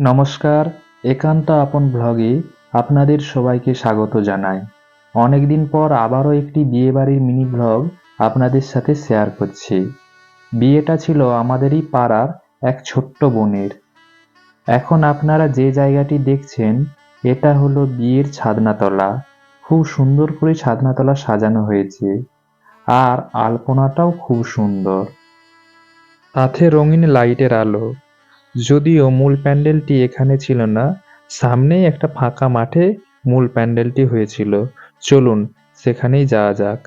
নমস্কার, একান্ত আপন ব্লগে আপনাদের সবাইকে স্বাগত জানাই। অনেকদিন পর আবারও একটি বিয়েবাড়ির মিনি ব্লগ আপনাদের সাথে শেয়ার করছি। বিয়েটা ছিল আমাদেরই পাড়ার এক ছোট্ট বোনের। এখন আপনারা যে জায়গাটি দেখছেন, এটা হলো বিয়ের ছাদনাতলা। খুব সুন্দর করে ছাদনাতলা সাজানো হয়েছে। আর আলপনাটাও খুব সুন্দর। সাথে রঙিন লাইটের আলো। যদিও মূল প্যান্ডেলটি এখানে ছিল না, সামনেই একটা ফাঁকা মাঠে মূল প্যান্ডেলটি হয়েছিল। চলুন, সেখানেই যাওয়া যাক।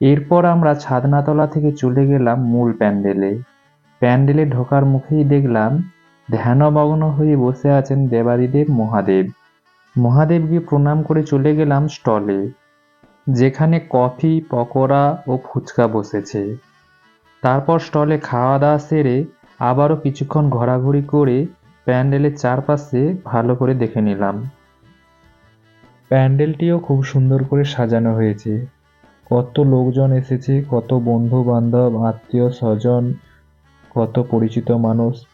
এরপর আমরা ছাদনাতলা থেকে চলে গেলাম মূল প্যান্ডেলে। প্যান্ডেলে ঢোকার মুখেই দেখলাম ধ্যানমগ্ন হয়ে বসে আছেন দেবাদিদেব মহাদেব। মহাদেবকে প্রণাম করে চলে গেলাম স্টলে, যেখানে কফি, পকোড়া ও ফুচকা বসেছে। তারপর স্টলে খাওয়া দাওয়া সেরে আবারও কিছুক্ষণ ঘোরাঘুরি করে প্যান্ডেলের চারপাশে ভালো করে দেখে নিলাম। প্যান্ডেলটিও খুব সুন্দর করে সাজানো হয়েছে। কত লোকজন এসেছে, কত বন্ধু বান্ধব আত্মীয় স্বজন, কত পরিচিত মানুষ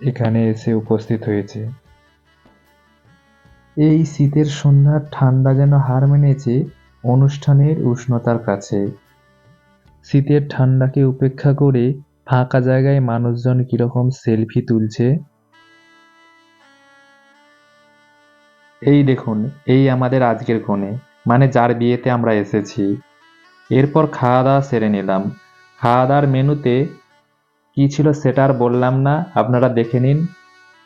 এখানে এসে উপস্থিত হয়েছে। এই শীতের সন্ধ্যার ঠান্ডা যেন হার মেনেছে অনুষ্ঠানের উষ্ণতার কাছে। শীতের ঠান্ডাকে উপেক্ষা করে ফাঁকা জায়গায় মানুষজন কীরকম সেলফি তুলছে? এই দেখুন, এই আমাদের আজকের কোণে মানে যার বিয়েতে আমরা এসেছি। এরপর খাওয়া দাওয়া সেরে নিলাম। খাওয়া দাওয়ার মেনুতে কী ছিল সেটা আর বললাম না, আপনারা দেখে নিন।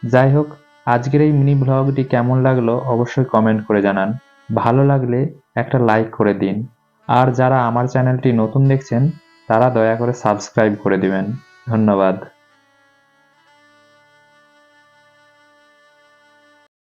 যাই হোক, আজকের এই মিনি ব্লগটি কেমন লাগল অবশ্যই কমেন্ট করে জানান। ভালো লাগলে একটা লাইক করে দিন। আর যারা আমার চ্যানেলটি নতুন দেখছেন তারা দয়া করে সাবস্ক্রাইব করে দিবেন। ধন্যবাদ।